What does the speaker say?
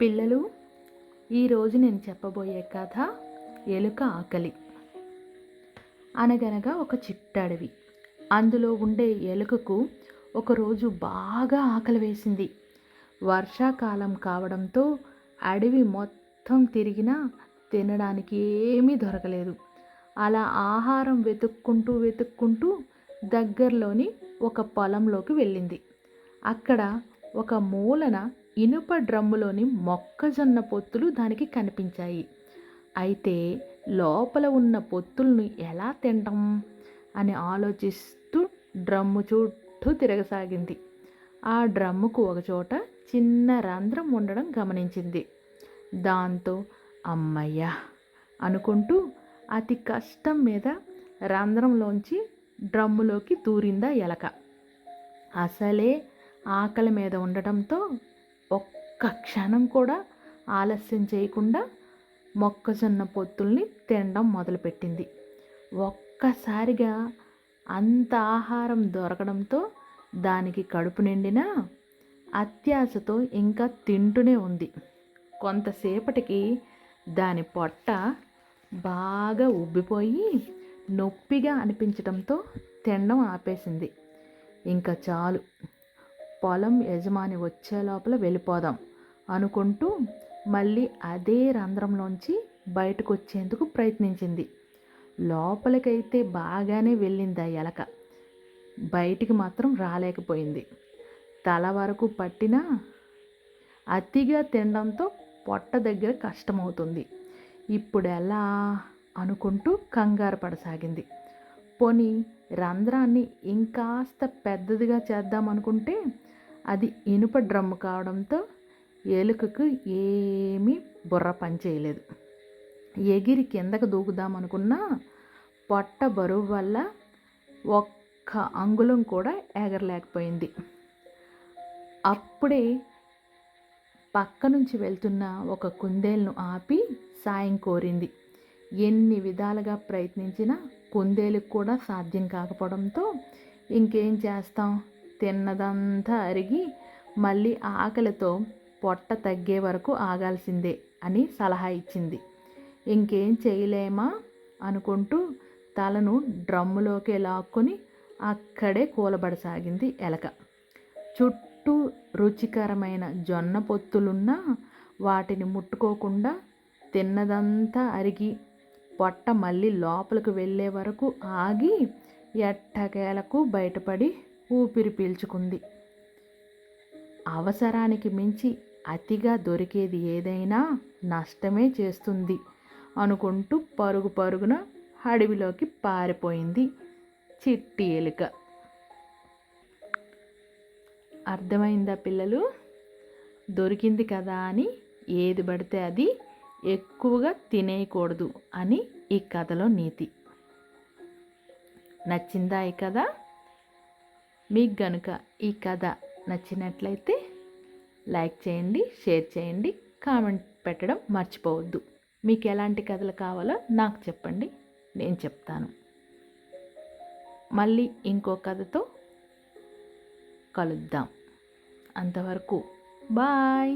పిల్లలు ఈరోజు నేను చెప్పబోయే కథ ఎలుక ఆకలి. అనగనగా ఒక చిట్టడవి. అందులో ఉండే ఎలుకకు ఒకరోజు బాగా ఆకలి వేసింది. వర్షాకాలం కావడంతో అడవి మొత్తం తిరిగినా తినడానికి ఏమీ దొరకలేదు. అలా ఆహారం వెతుక్కుంటూ వెతుక్కుంటూ దగ్గరలోని ఒక పొలంలోకి వెళ్ళింది. అక్కడ ఒక మూలన ఇనుప డ్రమ్ములోని మొక్కజొన్న పొత్తులు దానికి కనిపించాయి. అయితే లోపల ఉన్న పొత్తులను ఎలా తినడం అని ఆలోచిస్తూ డ్రమ్ము చుట్టూ తిరగసాగింది. ఆ డ్రమ్ముకు ఒకచోట చిన్న రంధ్రం ఉండడం గమనించింది. దాంతో అమ్మయ్యా! అనుకుంటూ అతి కష్టం మీద రంధ్రంలోంచి డ్రమ్ములోకి దూరిందా ఎలక. అసలే ఆకలి మీద ఉండటంతో ఒక్క క్షణం కూడా ఆలస్యం చేయకుండా మొక్కజొన్న పొత్తుల్ని తినడం మొదలుపెట్టింది. ఒక్కసారిగా అంత ఆహారం దొరకడంతో దానికి కడుపు నిండినా అత్యాశతో ఇంకా తింటూనే ఉంది. కొంతసేపటికి దాని పొట్ట బాగా ఉబ్బిపోయి నొప్పిగా అనిపించడంతో తినడం ఆపేసింది. ఇంకా చాలు. పొలం యజమాని వచ్చే లోపల వెళ్ళిపోదాం అనుకుంటూ మళ్ళీ అదే రంధ్రంలోంచి బయటకు వచ్చేందుకు ప్రయత్నించింది. లోపలికైతే బాగానే వెళ్ళింది ఆ ఎలక. బయటికి మాత్రం రాలేకపోయింది. తల వరకు పట్టినా అతిగా తినడంతో పొట్ట దగ్గర కష్టమవుతుంది. ఇప్పుడు ఎలా అనుకుంటూ కంగారు పడసాగింది. పోనీ రంధ్రాన్ని ఇంకాస్త పెద్దదిగా చేద్దామనుకుంటే అది ఇనుప డ్రమ్ము కావడంతో ఎలుకకు ఏమీ బుర్ర పనిచేయలేదు ఎగిరి కిందకు దూకుదామనుకున్నా పొట్ట బరువు వల్ల ఒక్క అంగుళం కూడా ఎగరలేకపోయింది. అప్పుడే పక్క నుంచి వెళ్తున్న ఒక కుందేలును ఆపి సాయం కోరింది. ఎన్ని విధాలుగా ప్రయత్నించినా కుందేలుకు కూడా సాధ్యం కాకపోవడంతో ఇంకేం చేస్తాం? తిన్నదంతా అరిగి మళ్ళీ ఆకలితో పొట్ట తగ్గే వరకు ఆగాల్సిందే అని సలహా ఇచ్చింది. ఇంకేం చేయలేమా? అనుకుంటూ తలను డ్రమ్ములోకి లాక్కొని అక్కడే కూలబడసాగింది ఎలక. చుట్టూ రుచికరమైన జొన్న పొత్తులున్నా వాటిని ముట్టుకోకుండా తిన్నదంతా అరిగి పొట్ట మళ్ళీ లోపలికి వెళ్ళే వరకు ఆగి ఎట్టకేలకు బయటపడి ఊపిరి పీల్చుకుంది. అవసరానికి మించి అతిగా దొరికేది ఏదైనా నష్టమే చేస్తుంది అనుకుంటూ పరుగు పరుగున అడవిలోకి పారిపోయింది చిట్టి ఎలుక. అర్థమైందా పిల్లలు? దొరికింది కదా అని ఏది పడితే అది ఎక్కువగా తినేయకూడదు అని ఈ కథలో నీతి. నచ్చిందా ఈ కథ? మీకు గనుక ఈ కథ నచ్చినట్లయితే లైక్ చేయండి షేర్ చేయండి కామెంట్ పెట్టడం మర్చిపోవద్దు. మీకు ఎలాంటి కథలు కావాలో నాకు చెప్పండి నేను చెప్తాను. మళ్ళీ ఇంకో కథతో కలుద్దాం. అంతవరకు బాయ్!